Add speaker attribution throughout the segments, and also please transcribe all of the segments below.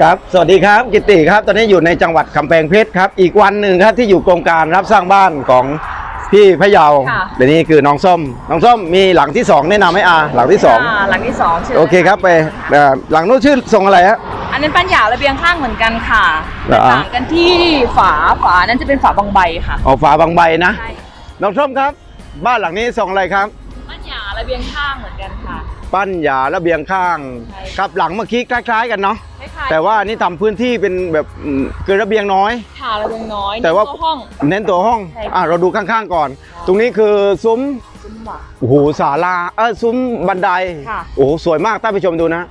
Speaker 1: ครับ สวัสดีครับ กิติครับ ตอนนี้อยู่ในจังหวัดกำแพงเพชรครับ อีกวันหนึ่งครับที่อยู่โครงการรับสร้างบ้านของพี่พะเยา
Speaker 2: ค่ะ
Speaker 1: เดี๋ยวนี้คือน้องส้ม น้องส้มมีหลังที่สองแนะนำให้อา หลังที่สองา
Speaker 2: หลังที่สองชื่
Speaker 1: โอเคครับไปเอ่อหลังนู้นชื่อทรงอะไรฮะ
Speaker 2: อันนั้นปั้นหยาระเบียงข้างเหมือนกันค่ะ
Speaker 1: เหรอ
Speaker 2: ต่างกันที่ฝาฝานั้นจะเป็นฝาบางใบค่ะ
Speaker 1: เอาฝาบางใบนะ
Speaker 2: ใช่
Speaker 1: น้องส้มครับ บ้านหลังนี้ทรงอะไรครับ
Speaker 2: ปั้นหยาระเบียงข้างเหมือนกันค่ะ
Speaker 1: ปั้นหยาระเบียงข้าง
Speaker 2: ใช่
Speaker 1: ครับหลังเมื่อกี้คล้าย ๆ กันเนาะ
Speaker 2: คล้ายๆ
Speaker 1: แต่ว่าอันนี่ทำพื้นที่เป็นแบบอืมคือระเบียงน้อย
Speaker 2: ค่ะระเบียงน้อย
Speaker 1: แต่ว่า
Speaker 2: นี่ก็ห้อง
Speaker 1: เน้นตัวห้อง
Speaker 2: ใช่ค่ะ
Speaker 1: อะเราดูข้างๆก่อน ตรงนี้คือซุ้ม
Speaker 2: ซุ้มหวา
Speaker 1: โอ้โหศาลาเออซุ้มบันได
Speaker 2: ค่ะ
Speaker 1: โอ้โหสวยมากท่านผู้ชมดูนะ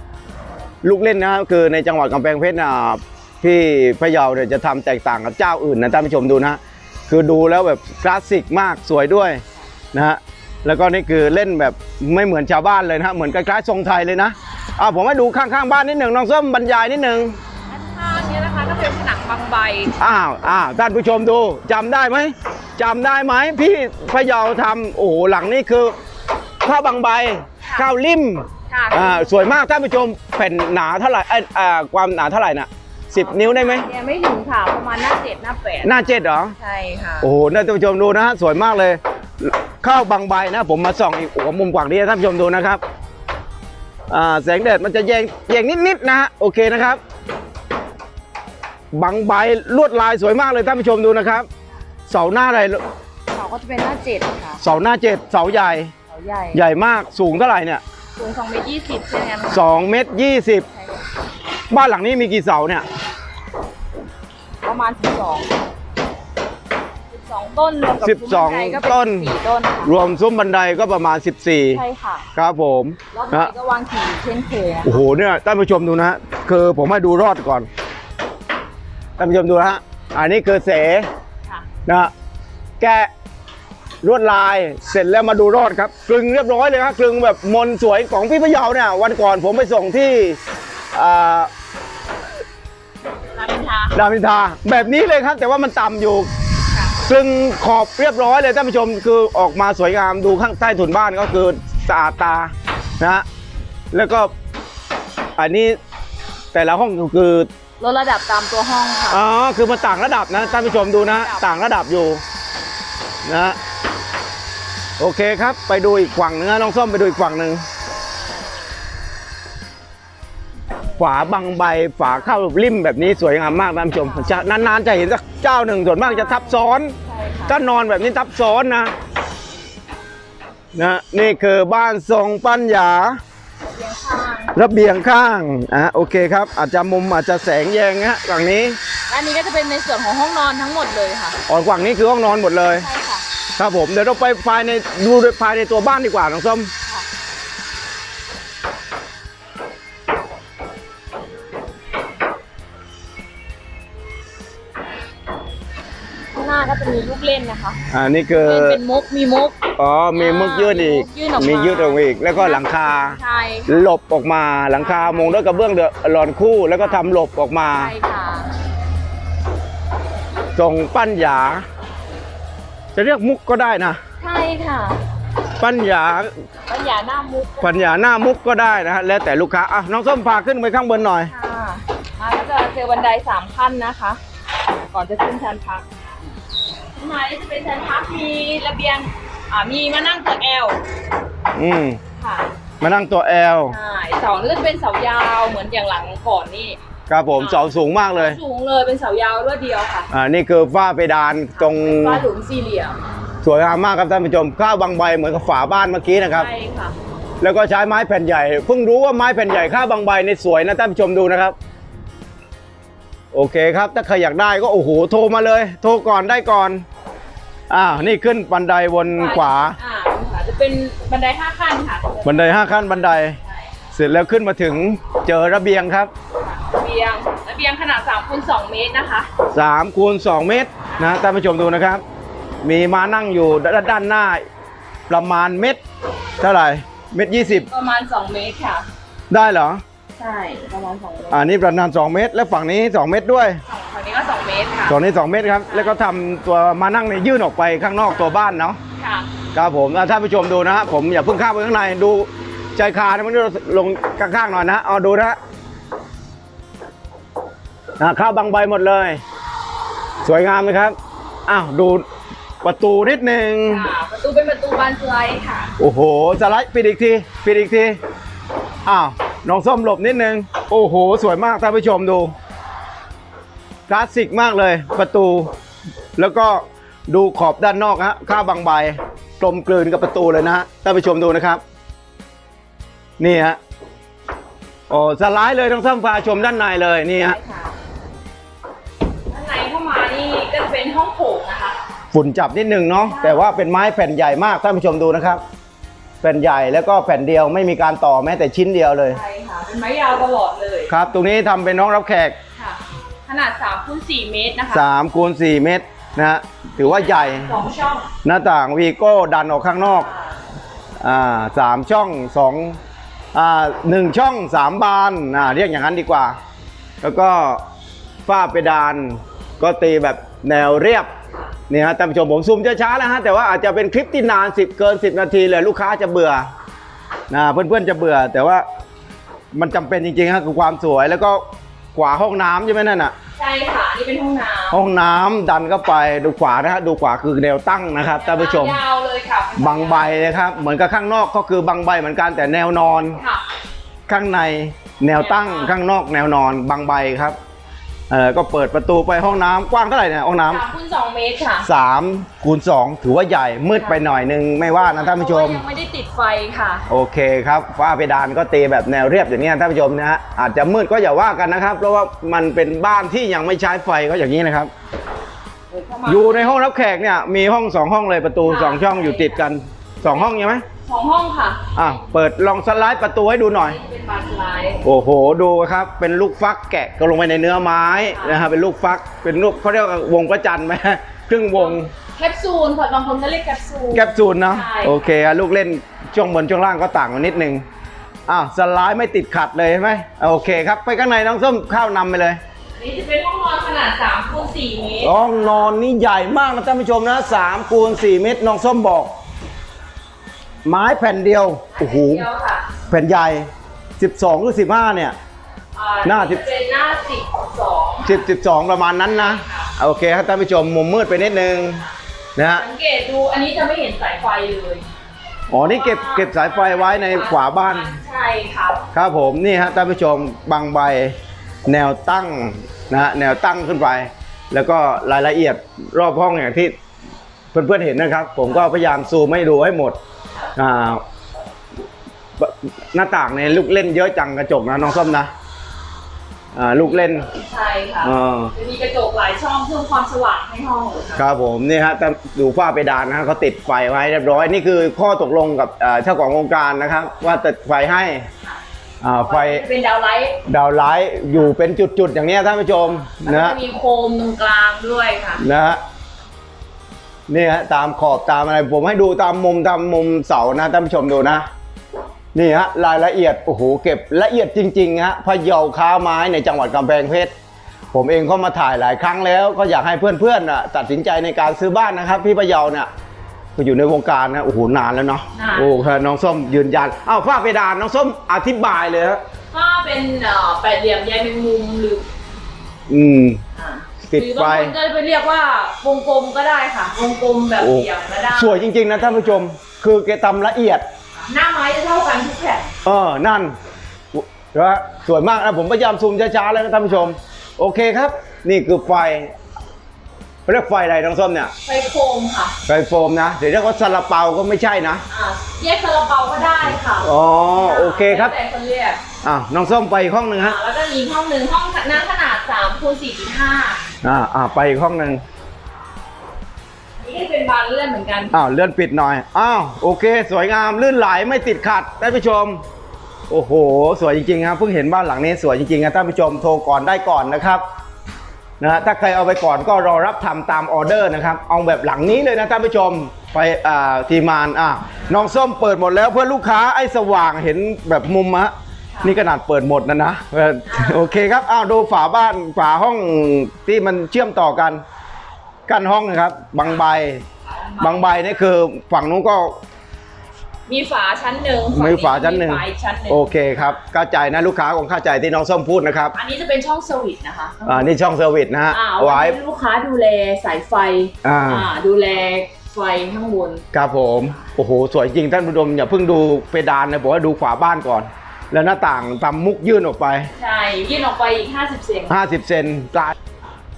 Speaker 1: ลูกเล่นนะคือในจังหวัดกำแพงเพชรนะพี่พะเยาเนี่ยจะทำแตกต่างกับเจ้าอื่นนะท่านผู้ชมดูนะ คือดูแล้วแบบคลาสสิกมากสวยด้วยนะฮะแล้วก็นี่คือเล่นแบบไม่เหมือนชาวบ้านเลยนะฮะเหมือนคล้ายๆทรงไทยเลยนะ อ่าผมให้ดูข้างๆบ้านนิดหนึ่งน้องส้มบรรยายนิดหนึ่ง
Speaker 2: ด้านข้างเนี้นะคะก็เป็นผนังบางใบ
Speaker 1: อ้าวอ้าวท่านผู้ชมดูจำได้ไหมจำได้ไหมพี่พะเยาทำโอ้โหหลังนี้คือข้าวบางใบข้าวลิ่ม
Speaker 2: ค่ะ
Speaker 1: อ่าสวยมากท่านผู้ชมแผ่นหนาเท่าไหร่เอ้ยอ่าความหนาเท่าไหร่น่ะสิบนิ้วได้ไหม
Speaker 2: เนี่ยไม่ถึงค่ะประมาณหน้าเจ็ดหน้าแปด
Speaker 1: หน้าเจ็ดเหรอ
Speaker 2: ใช่ค่ะ
Speaker 1: โอ้โหท่านผู้ชมดูนะฮะสวยมากเลย ข้าวบางใบนะ ผมมาส่องอีกโอ้โหมุมกว้างนี้ให้ท่านผู้ชมดูนะครับอ่า แสงแดดมันจะแยงแยงนิดๆนะฮะโอเคนะครับบางใบลวดลายสวยมากเลยท่านผู้ชมดูนะครับ เสาหน้าอะไร
Speaker 2: เสาก็จะเป็นหน้าเจ็ดค่ะ
Speaker 1: เสาหน้าเจ็ดเสาใหญ่
Speaker 2: เสาใหญ่
Speaker 1: ใหญ่มากสูงเท่าไหร่เนี่ย
Speaker 2: สูงสองเมตรยี่สิบเช่นกันค่ะ
Speaker 1: สองเมตรยี่สิบ
Speaker 2: ใช่ค่ะ
Speaker 1: บ้านหลังนี้มีกี่เสาเนี่ย
Speaker 2: ประมาณสิบสองสิบสอง ต้นรวมกับ
Speaker 1: สิบสอง
Speaker 2: ซุ้มบันไดก็เป็
Speaker 1: ต้น
Speaker 2: สี่ต้นค่ะ
Speaker 1: รวมซุ้มบันไดก็ประมาณ14
Speaker 2: ใช่ค่ะ
Speaker 1: ครับผม
Speaker 2: รอบ
Speaker 1: นะ
Speaker 2: นี้ก็วางถี่เช่นเคยนะ
Speaker 1: โอ้โหเนี่ยท่านผู้ชมดูนะฮะคือผมให้ดูรอดก่อนท่านผู้ชมดูนะฮะอันนี้คือเส
Speaker 2: ค่ะ
Speaker 1: นะฮะแกะลวดลายเสร็จแล้วมาดูรอดครับกลึงเรียบร้อยเลยครับกลึงแบบมนสวยของพี่พะเยาเนี่ยวันก่อนผมไปส่งที่อ่า รา
Speaker 2: มอินทรา
Speaker 1: ดามินทราแบบนี้เลยครับ แต่ว่ามันต่ำอยู่
Speaker 2: ค่ะ
Speaker 1: ซึ่งขอบเรียบร้อยเลยท่านผู้ชมคือออกมาสวยงามดูข้างใต้ถุนบ้านก็คือสะอาดตานะฮะแล้วก็อันนี้แต่ละห้องคือ
Speaker 2: ลดระดับตามตัวห้องค่ะ
Speaker 1: อ๋อคือมันต่างระดับนะท่านผู้ชมดูนะ ต่างระดับอยู่นะฮะโอเคครับ ไปดูอีกฝั่งหนึงนะน้องส้มไปดูอีกฝั่งหนึ่งาบางใบฝาเข้าริมแบบนี้สวยงามมากท่านผู้ชมจะนานๆจะเห็นสักเจ้าหนึ่งส่วนมากจะทับซ้อน
Speaker 2: ใช่ค่ะ
Speaker 1: ถ้านอนแบบนี้ทับซ้อนนะนะนี่คือบ้านทรงปัญญา
Speaker 2: เรียงข้าง
Speaker 1: ระเบียงข้างอะโอเคครับ อาจจะมุมอาจจะแสงแยงฮะฝั่งนี้
Speaker 2: ด้านนี้ก็จะเป็นในส่วนของห้องนอนทั้งหมดเลยค่ะ
Speaker 1: อ่อนฝั่งนี้คือห้องนอนหมดเลย
Speaker 2: ใช่ค่ะ
Speaker 1: ครับผมเดี๋ยวเราไปภายในดูภายในตัวบ้านดีกว่าน้องส้มา
Speaker 2: งหน้าก็จะมีลูกเล่นนะคะ
Speaker 1: อ่านี่คือ
Speaker 2: เล่นเป็นมุกมีมุก
Speaker 1: อ๋อมีมุกยืดอีก
Speaker 2: ยื่นออกมามี
Speaker 1: มียืดออกมาอีกแล้วก็หลังคา
Speaker 2: ใช่
Speaker 1: หลบออกมาหลังคามงด้วยกระเบื้องเดือหลอนคู่แล้วก็ทำหลบออกมา
Speaker 2: ใช่ค่ะ
Speaker 1: ทรงปัญญาจะเรียกมุกก็ได้นะ
Speaker 2: ใช่ค่ะ
Speaker 1: ปัญญา
Speaker 2: ปัญญาหน้ามุก
Speaker 1: ปัญญาหน้ามุกก็ได้นะฮะแล้วแต่ลูกค้าอะน้องส้มพาขึ้นไปข้างบนหน่อย
Speaker 2: ค่ะมาก็จะเจอบันไดสามขั้นนะคะ ก่อนจะขึ้นชั้นพัก ข้างในจะเป็นชั้นพักมีระเบียงอ่ามีมานั่งตัวแอล
Speaker 1: อืม
Speaker 2: ค่ะ
Speaker 1: มานั่งตัวแอล
Speaker 2: ใช่เสานี่ก็จะเป็นเสายาวเหมือนอย่างหลังก่อนนี่
Speaker 1: ครับผมเสาสูงมากเลย
Speaker 2: สูงเลยเป็นเสายาวด้วยเดียวค่ะ
Speaker 1: อ่านี่คือฝ้าเพดานตรง
Speaker 2: ฝ้าหลุมสี่เหลี่ยม
Speaker 1: สวยงามมากครับท่านผู้ชมข้าวบางใบเหมือนกับฝาบ้านเมื่อกี้นะครับ
Speaker 2: ใช่ค่ะ
Speaker 1: แล้วก็ใช้ไม้แผ่นใหญ่เพิ่งรู้ว่าไม้แผ่นใหญ่ข้าวบางใบในสวยนะท่านผู้ชมดูนะครับ โอเคครับถ้าใครอยากได้ก็โอ้โหโทรมาเลย โทรก่อนได้ก่อน อ่า นี่ขึ้นบันไดวนขวา
Speaker 2: อ่าค่ะจะเป็นบันไดห้าขั้นค่ะ
Speaker 1: บันไดห้าขั้นบันได
Speaker 2: ใช่
Speaker 1: เสร็จแล้วขึ้นมาถึงเจอระเบียงครับ
Speaker 2: ค่ะระเบียงระเบียงขนาด3คูณ2เมตรนะคะ
Speaker 1: 3คูณ2เมตรนะท่านผู้ชมดูนะครับ มีมานั่งอยู่ด้านด้านหน้าประมาณเม็ดเท่าไหร่เม็ดยี่สิบ
Speaker 2: ประมาณ 2 เมตรค่ะ
Speaker 1: ได้เหรอ
Speaker 2: ใช่ ประมาณ2เมตร
Speaker 1: อ่านี่ประมาณ2เมตร และฝั่งนี้ 2 เมตรด้วย
Speaker 2: สองฝั่งนี้ก็2 เมตรค่ะ
Speaker 1: ฝั่งนี้2เมตรครับ แล้วก็ทำตัวมานั่งในยยื่นออกไปข้างนอกตัวบ้านเนาะ
Speaker 2: ค่ะ
Speaker 1: ครับผมอะท่านผู้ชมดูนะฮะผมอย่าเพิ่งเข้าไปข้างในดูใจคานะมันลงข้างๆหน่อยนะเอาดูนะฮะอ่าข้าวบางใบหมดเลย สวยงามไหมครับอ้าวดูประตูนิดนึง
Speaker 2: ค่ะประตูเป็นประตูบานสไลด์ค่ะ
Speaker 1: โอ้โหสไลด์ปิดอีกทีปิดอีกทีอ้าวน้องส้มหลบนิดนึง โอ้โห สวยมากท่านผู้ชมดูค ลาสสิกมากเลยประตู แล้วก็ดูขอบด้านนอกฮะข้าวบางใบกลมกลืนกับประตูเลยนะฮะท่านผู้ชมดูนะครับ นี่ฮะโอ้สไลด์เลยน้องส้มพาชมด้านในเลยนี่ฮะ
Speaker 2: ใช่ค่ะด้านในเข้ามานี่ก็จะเป็นห้องโถงนะคะ
Speaker 1: ฝุ่นจับนิดนึงเนาะแต่ว่าเป็นไม้แผ่นใหญ่มากท่านผู้ชมดูนะครับ แผ่นใหญ่แล้วก็แผ่นเดียวไม่มีการต่อแม้แต่ชิ้นเดียวเลย
Speaker 2: ใช่ค่ะเป็นไม้ยาวตลอดเลย
Speaker 1: ครับ ตรงนี้ทำเป็นน้องรับแขก
Speaker 2: ค่ะข นาด3คูณ4เมตรนะคะ
Speaker 1: 3คูณ4เมตรนะฮะถือว่าใหญ่
Speaker 2: สองช่อง
Speaker 1: หน้าต่างวีโก้ดันออกข้างนอกอ่าสามช่องสองอ่าหนึ่งช่องสามบานอ่าเรียกอย่างนั้นดีกว่า แล้วก็ฝ้าเพดานก็ตีแบบแนวเรียบนี่ฮะท่านผู้ชมผมซูมช้าๆแล้วฮะแต่ว่าอาจจะเป็นคลิปที่นาน 10 เกิน 10 นาทีเลยลูกค้าจะเบื่อนะเพื่อนๆจะเบื่อ แต่ว่ามันจำเป็นจริงๆฮะคือความสวยแล้วก็ขวาห้องน้ำใช่ไหมนั่นน่ะ
Speaker 2: ใช่ค่ะนี่เป็นห้องน้ำ
Speaker 1: ห้องน้ำดันเข้าไปดูขวานะฮะดูขวาคือแนวตั้งนะครับท่านผู้ชม
Speaker 2: ยาวเลยค่ะ
Speaker 1: บางใบนะครับ เหมือนกับข้างนอกก็คือบางใบเหมือนกันแต่แนวนอน
Speaker 2: ค่ะ
Speaker 1: ข้างในแนวตั้งข้างนอกแนวนอนบางใบครับ เออก็เปิดประตูไปห้องน้ำกว้างเท่าไหร่เนี่ยห้องน้ำ
Speaker 2: สามคูณสองเมตรค่ะ
Speaker 1: สามคูณสองถือว่าใหญ่มืดไปหน่อยนึงไม่ว่านะท่านผู้ชม
Speaker 2: เพระว่ยังไม่ได้ติดไฟค่ะ
Speaker 1: โอเคครับฝ้าเพดานก็ตีแบบแนวเรียบอย่างนี้นะท่านผู้ชมนะฮะอาจจะมืดก็อย่าว่ากันนะครับ เพราะว่ามันเป็นบ้านที่ยังไม่ใช้ไฟก็อย่างนี้นะครับ
Speaker 2: เปิดเข้ามา
Speaker 1: อยู่ในห้องรับแขกเนี่ยมีห้องสองห้องเลยประตูสองช่องอยู่ติดกันสองห้องใช่ไหม
Speaker 2: สองห้องค่ะ
Speaker 1: อะเปิดลองสไลด์ประตูให้ดูหน่อย
Speaker 2: นี่เป็นบานสไลด์
Speaker 1: โอ้โห ดูครับ เป็นลูกฟักแกะก็ลงไปในเนื้อไม้นะฮะเป็นลูกฟัก เป็นลูกเขาเรียกว่าวงพระจันทร์ไหมครึ่งวง
Speaker 2: แคปซูลค่ะบางคนก็เรียกแคปซูล
Speaker 1: แคปซูลเนาะ
Speaker 2: ใช่
Speaker 1: โอเคอะลูกเล่นช่วงบนช่วงล่างก็ต่างกันนิดนึงอ้าวสไลด์ไม่ติดขัดเลยใช่ไหมโอเคครับ ไปข้างในน้องส้มข้าวนำไปเลย
Speaker 2: อันนี้จะเป็นห้องนอนขนาด3คูณ4เมตร
Speaker 1: ห้องนอนนี่ใหญ่มากนะท่านผู้ชมนะสามคูณสี่เมตรน้องส้มบอก ไม้แผ่นเดียวโอ้โห
Speaker 2: เดียวค่ะ
Speaker 1: แผ่นใหญ่ 12 หรือ 15 เนี่ย
Speaker 2: อ่
Speaker 1: หน้า
Speaker 2: จะเป็นหน้าสิบสอง
Speaker 1: 10 12 ประมาณนั้นนะ โอเคครับท่านผู้ชมมุมมืดไปนิดนึงนะฮะ
Speaker 2: สังเกตดูอันนี้จะไม่เห็นสายไฟเลย
Speaker 1: อ๋อนี่เก็บเก็บสายไฟไว้ในขวาบ้าน
Speaker 2: ใช่ครับ
Speaker 1: ครับผมนี่ฮะท่านผู้ชมบางใบแนวตั้งนะฮะแนวตั้งขึ้นไป แล้วก็รายละเอียดรอบห้องอย่างที่เพื่อนๆเห็นนะครับ ผมก็พยายามซูมให้ดูให้หมดอ่า หน้าต่างในลูกเล่นเยอะจังกระจกนะน้องส้มนะอ่าลูกเล่น
Speaker 2: ใช่ค่ะ
Speaker 1: อ่า
Speaker 2: จะมีกระจกหลายช่องเพิ่มความสว่างให้ห้องเลยค่ะ
Speaker 1: ครับผมนี่ฮะแต่ดูฝ้าเพดานนะฮะเขาติดไฟไว้เรียบร้อยนี่คือข้อตกลงกับเอ่อเจ้าของโครงการนะครับ ว่าติดไฟให้อ่าไฟ
Speaker 2: จะเป็นดาวไลท์
Speaker 1: ดาวไลท์อยู่เป็นจุดๆอย่างนี้ท่านผู้ชม
Speaker 2: แล้ว
Speaker 1: นะ
Speaker 2: ก็
Speaker 1: ฮะ
Speaker 2: จะมีโคมตรงกลางด้วยค่ะ
Speaker 1: นะฮะ นี่ฮะตามขอบตามอะไรผมให้ดูตามมุมตามมุมเสานะท่านผู้ชมดูนะนี่ฮะรายละเอียดโอ้โหเก็บละเอียดจริงๆฮะพะเยาค้าไม้ในจังหวัดกำแพงเพชรผมเองก็มาถ่ายหลายครั้งแล้ว ก็อยากให้เพื่อนๆน่ะตัดสินใจในการซื้อบ้านนะครับ พี่พะเยาเนี่ยก็อยู่ในวงการนะโอ้โหนานแล้วเนาะ
Speaker 2: นาน
Speaker 1: โอ้ค่ะน้องส้มยืนยันอ้าวฝ้าเพดานน้องส้มอธิบายเลยฮะ
Speaker 2: ถ้าเป็นเอ่อแปดเหลี่ยมใยแมงมุมหรือ
Speaker 1: อืม
Speaker 2: อ่า
Speaker 1: ติด
Speaker 2: หรือ
Speaker 1: ไฟ
Speaker 2: บางคนก็ไปเรียกว่าวงกลมก็ได้ค่ะ วงกลมแบบ
Speaker 1: โอ้
Speaker 2: เหลี่ยมก็ได้
Speaker 1: สวยจริง ๆ นะท่านผู้ชม คือแกทำละเอียด
Speaker 2: หน้าไม้จะเท่ากันทุกแผ่น
Speaker 1: เออ นั่นนะสวยมากนะผมพยายามซูมช้าๆแล้วนะท่านผู้ชม โอเคครับ นี่คือไฟเขาเรียกไฟอะไรน้องส้มเนี่ย
Speaker 2: ไฟโคมค่ะ
Speaker 1: ไฟโฟมนะเดี๋ยวเรียกว่าซาลาเปาก็ไม่ใช่นะ
Speaker 2: อ่าแยกซาลาเปาก็ได้ค่ะ
Speaker 1: อ๋อ โอเคครับ
Speaker 2: แล้วแต่คนเรียก
Speaker 1: อะน้องส้มไปอีกห้องหนึ่ง
Speaker 2: อ่า
Speaker 1: ฮะ
Speaker 2: แล้วก็มีห้องหนึ่งห้องน้ำขนาด3คูณ4.5
Speaker 1: อ่าอ่าไปอีกห้องหนึ่ง
Speaker 2: นี่ก็เป็นบานเลื่อนเหมือนกัน
Speaker 1: อ้าวเลื่อนปิดหน่อย อ้าวโอเค สวยงามลื่นไหลไม่ติดขัดท่านผู้ชม โอ้โห สวยจริงๆครับเพิ่งเห็นบ้านหลังนี้สวยจริงๆครับท่านผู้ชมโทรก่อนได้ก่อนนะครับนะฮะถ้าใครเอาไปก่อนก็รอรับทำตามออเดอร์นะครับ เอาแบบหลังนี้เลยนะท่านผู้ชมไปอ่าทีมานอะน้องส้มเปิดหมดแล้วเพื่อลูกค้าไอ้สว่างเห็นแบบมุมอะ นี่ขนาดเปิดหมดนะนะเออโอเคครับอ้าวดูฝาบ้านฝาห้องที่มันเชื่อมต่อกันกั้นห้องนะครับ บางใบบางใบนี่คือฝั่งนู้นก็
Speaker 2: มีฝาชั้นหนึ่ง
Speaker 1: มีฝาชั้นหนึ่ง
Speaker 2: มีฝาอีกชั้นหนึ่ง
Speaker 1: โอเคครับเข้าใจนะลูกค้าคงเข้าใจที่น้องส้มพูดนะครับ
Speaker 2: อันนี้จะเป็นช่องสวิตช์นะคะ
Speaker 1: อ่านี่ช่องเซอร์วิสนะฮะ
Speaker 2: อ่า
Speaker 1: ไว้
Speaker 2: ไว้ให้ลูกค้าดูแลสายไฟ
Speaker 1: อ่า
Speaker 2: ดูแลไฟข้างบน
Speaker 1: ครับผมโอ้โหสวยจริงท่านผู้ชมอย่าเพิ่งดูเพดานนะบอกว่าดูฝาบ้านก่อน แล้วหน้าต่างทำมุกยื่นออกไป
Speaker 2: ใช่ ยื่นออกไปอีก 50 เซน
Speaker 1: 50 เซนปลาย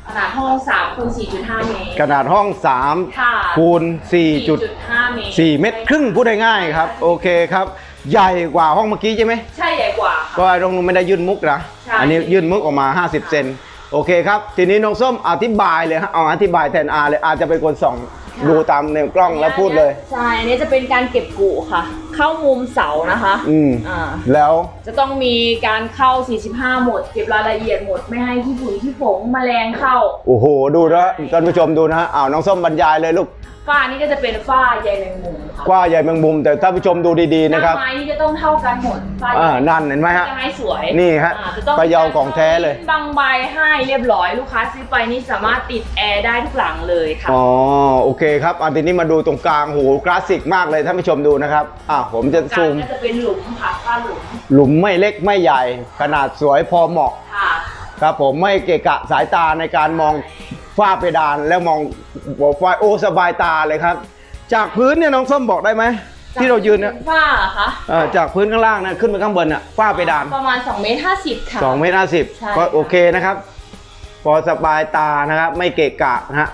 Speaker 2: ขนาดห้อง3คูณ4.5 เมตร
Speaker 1: ขนาดห้อง
Speaker 2: ค่ะ
Speaker 1: 3คูณ4จุด
Speaker 2: 4.5 เมตร
Speaker 1: 4เมตรครึ่งพูดง่ายๆครับ โอเคครับ ใหญ่กว่าห้องเมื่อกี้ใช่ไหม
Speaker 2: ใช่ใหญ่กว่า
Speaker 1: ก็ตรงนู้นไม่ได้ยื่นมุกนะ
Speaker 2: ใช่
Speaker 1: อันนี้ยื่นมุกออกมา 50 เซนโอเคครับ ทีนี้น้องส้มอธิบายเลยฮะเอาอธิบายแทนอาเลยอาจะเป็นคนส่อง ดูตามในกล้องแล้วพูดเลย
Speaker 2: ใช่ อันนี้จะเป็นการเก็บกุค่ะ เข้ามุมเสานะคะ
Speaker 1: อืม
Speaker 2: อ่า
Speaker 1: แล้ว
Speaker 2: จะต้องมีการเข้า 45 หมด เก็บรายละเอียดหมด ไม่ให้ที่ฝุ่นที่ผงแมลงเข้า
Speaker 1: โอ้โห ดูนะท่านผู้ชมดูนะฮะอ้าวน้องส้มบรรยายเลยลูก
Speaker 2: ฝ้านี่ก็จะเป็นฝ้าใยแมงมุมค่ะ
Speaker 1: กว่าใหญ่แมงมุมแต่ท่านผู้ชมดูดีๆ
Speaker 2: หน้า
Speaker 1: นะครับ
Speaker 2: ไม้นี่จะต้องเท่ากันหมดฝ้า
Speaker 1: อ่านั่นเห็นไหมฮะ
Speaker 2: จะให้สวย
Speaker 1: นี่ฮะ
Speaker 2: อ่าจต้อง
Speaker 1: พะเยาของแท้เลย
Speaker 2: บางใบให้เรียบร้อยลูกค้าซื้อไปนี่สามารถติดแอร์ได้ทุกหลังเลยค่ะ
Speaker 1: อ๋อโอเคครับอันทีนี้มาดูตรงกลางโหคลาสสิกมากเลยท่านผู้ชมดูนะครับอะผมจะ
Speaker 2: กา
Speaker 1: ซู
Speaker 2: ร
Speaker 1: ม
Speaker 2: ก็จะเป็นหลุมค่ะฝ้าหลุม
Speaker 1: หลุมไม่เล็กไม่ใหญ่ ขนาดสวยพอเหมาะ
Speaker 2: ค่ะ
Speaker 1: ครับผมไม่เกะกะสายตาในการมอง ฝ้าเพดานแล้วมองบอกไฟโอสบายตาเลยครับ จากพื้นเนี่ยน้องส้มบอกได้ไหมที่เรายืนเนี่ย
Speaker 2: ฝ้าเหรอคะ
Speaker 1: เอ่อจากพื้นข้างล่างนะขึ้นไปข้างบนน่ะฝ้าเพดาน
Speaker 2: ประมาณ2เมตร50ค่ะ
Speaker 1: สองเมตรห้าสิบ
Speaker 2: ใช่
Speaker 1: ก็โอเคนะครับ พอสบายตานะครับ ไม่เกะกะนะฮะ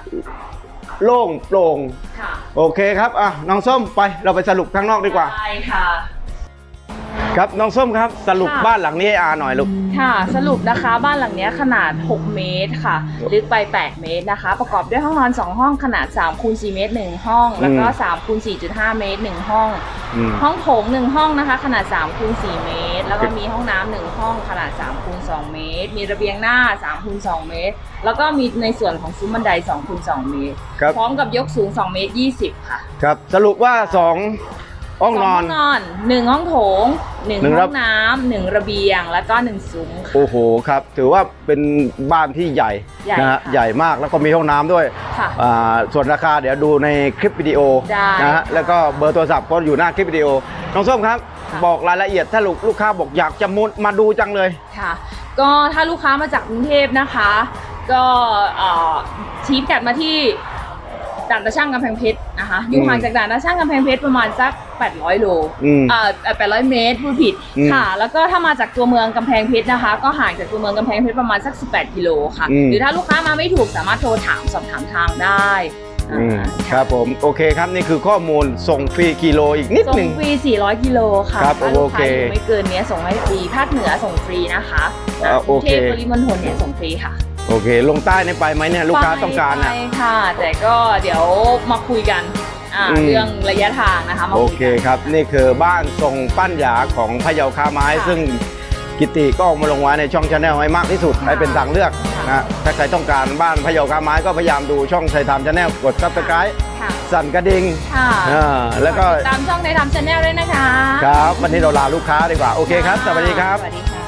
Speaker 1: โล่งโปร่ง
Speaker 2: ค่ะ
Speaker 1: โอเคครับอะน้องส้มไปเราไปสรุปข้างนอกดีกว่า
Speaker 2: ใช่ค่ะ
Speaker 1: ครับน้องส้มครับสรุป
Speaker 2: ค่ะ
Speaker 1: บ้านหลังนี้ให้อาหน่อยลูก
Speaker 2: ค่ะสรุปนะคะบ้านหลังเนี้ยขนาด 6 เมตรค่ะ ลึกไป 8 เมตรนะคะ ประกอบด้วยห้องนอน 2 ห้องขนาด3คูณ4เมตร 1 ห้อง แล้วก็
Speaker 1: อืม
Speaker 2: 3คูณ4.5 เมตร 1 ห้อง
Speaker 1: อืม
Speaker 2: ห้องโถง 1 ห้องนะคะ ขนาด3คูณ4เมตร แล้วก็มีห้องน้ำหนึ่งห้องขนาด3คูณ2เมตร มีระเบียงหน้า3คูณ2เมตร แล้วก็มีในส่วนของซุ้มบันได2คูณ2เมตร
Speaker 1: ครับ
Speaker 2: พร้อมกับยกสูง 2 เมตร 20 ค่ะ
Speaker 1: ครับ สรุปว่าสอง ห้องนอน
Speaker 2: สห้องนอนหนึ่งห้องโถงหนึ่ง
Speaker 1: หนึ่ง
Speaker 2: ห้
Speaker 1: ระ
Speaker 2: องน้ำหนึ่งระเบียงแล้วก็หนึ่งซุ้มค่ะ
Speaker 1: โอ้โหครับ ถือว่าเป็นบ้านที่ใหญ่
Speaker 2: ใหญ่
Speaker 1: นะฮะ
Speaker 2: ค่ะ
Speaker 1: ใหญ่มากแล้วก็มีห้องน้ำด้วย
Speaker 2: ค่ะ
Speaker 1: อ่าส่วนราคาเดี๋ยวดูในคลิปวิดีโอ
Speaker 2: ได้
Speaker 1: นะฮะ
Speaker 2: ค่ะ
Speaker 1: แล้วก็เบอร์โทรศัพท์ก็อยู่หน้าคลิปวิดีโอน้องส้มครับ
Speaker 2: ค่ะ
Speaker 1: บอกรายละเอียดถ้าลูกลูกค้าบอกอยากจะมุดมาดูจังเลย
Speaker 2: ค่ะ ก็ถ้าลูกค้ามาจากกรุงเทพนะคะ ก็เอ่อชี้พิกัดมาที่ ด่านตะช่างกำแพงเพชรนะคะ อยู่
Speaker 1: อืม
Speaker 2: ห่างจากด่านตะช่างกำแพงเพชรประมาณสัก 800 โล
Speaker 1: อืม
Speaker 2: เอ่อ800 เมตรพูดผิด
Speaker 1: อืม
Speaker 2: ค่ะ แล้วก็ถ้ามาจากตัวเมืองกำแพงเพชรนะคะ ก็ห่างจากตัวเมืองกำแพงเพชรประมาณสัก 18 กิโลค่ะ
Speaker 1: อืม
Speaker 2: หรือถ้าลูกค้ามาไม่ถูกสามารถโทรถามสอบถามทางได้
Speaker 1: อืม
Speaker 2: อ่า
Speaker 1: ครับผมโอเคครับนี่คือข้อมูลส่งฟรีกิโลอีกนิด
Speaker 2: ส่ง
Speaker 1: หนึ่ง
Speaker 2: ฟรี 400 กิโลค่ะ
Speaker 1: ครับ
Speaker 2: ถ้าลูก
Speaker 1: โอเค
Speaker 2: ค้าอยู่ไม่เกินเนี้ยส่งให้ฟรีภาคเหนือส่งฟรีนะคะ
Speaker 1: อ่าโอเค
Speaker 2: กรุงเทพปริมณฑลเนี่ยส่งฟรีค่ะ
Speaker 1: โอเค ลงใต้ในไปไหมเนี่ยลูกค้าต้องการ
Speaker 2: ไป
Speaker 1: อะ
Speaker 2: ค่ะ แต่ก็เดี๋ยวมาคุยกันอ่า
Speaker 1: อืม
Speaker 2: เรื่องระยะทางนะคะมา
Speaker 1: โอ
Speaker 2: คุย
Speaker 1: เค
Speaker 2: กัน
Speaker 1: ครับ นี่คือบ้านทรงปั้นหยาของพะเยาค้าไม้
Speaker 2: ค่ะ
Speaker 1: ซึ่งกิติก็เอามาลงไว้ในช่องชาแนลให้มากที่สุด
Speaker 2: ค่ะ
Speaker 1: ให้เป็นทางเลือก
Speaker 2: ค่ะ
Speaker 1: นะถ้าใครต้องการบ้านพะเยาค้าไม้ก็พยายามดูช่องไทยทามชาแนลกดซับสไครต์
Speaker 2: ค่ะ
Speaker 1: สั่นกระดิ่ง
Speaker 2: ค่ะ
Speaker 1: อ่าแล้วก็
Speaker 2: ตามช่องในทำชาแนลด้วยนะคะ
Speaker 1: ครับวันนี้เราลาลูกค้าดีกว่า โอเคครับ สวัสดีครับ
Speaker 2: สวัสดีค่ะ